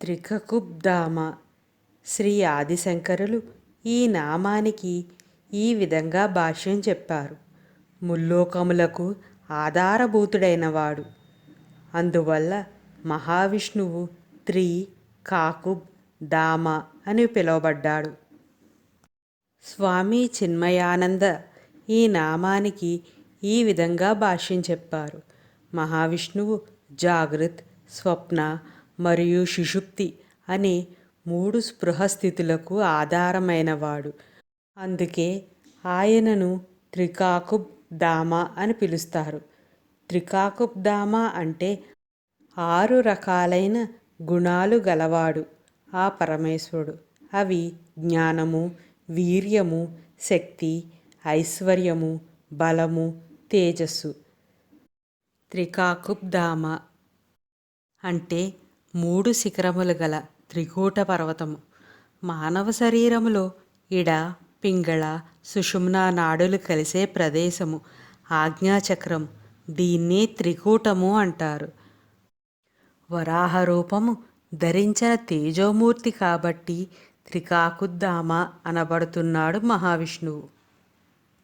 త్రికకుబ్ధామ శ్రీ ఆదిశంకరులు ఈ నామానికి ఈ విధంగా భాష్యం చెప్పారు. ముల్లోకములకు ఆధారభూతుడైనవాడు. అందువల్ల మహావిష్ణువు త్రి కాకుబ్ ధామ అని పిలువబడ్డాడు. స్వామి చిన్మయానంద ఈ నామానికి ఈ విధంగా భాష్యం చెప్పారు. మహావిష్ణువు జాగృత్ స్వప్న మరియు సుషుప్తి అనే మూడు స్పృహస్థితులకు ఆధారమైనవాడు. అందుకే ఆయనను త్రికాకుబ్ ధామ అని పిలుస్తారు. త్రికాకుబ్ ధామ అంటే ఆరు రకాలైన గుణాలు గలవాడు ఆ పరమేశ్వరుడు. అవి జ్ఞానము వీర్యము శక్తి ఐశ్వర్యము బలము తేజస్సు. త్రికాకుబ్ధామ అంటే మూడు శిఖరములు గల త్రికూట పర్వతము. మానవ శరీరములో ఇడ పింగళ సుషుమ్నా నాడులు కలిసే ప్రదేశము. ఆజ్ఞాచక్రం దీన్నే త్రికూటము అంటారు. వరాహ రూపము ధరించిన తేజోమూర్తి కాబట్టి త్రికాకుద్దామ అనబడుతున్నాడు మహావిష్ణువు.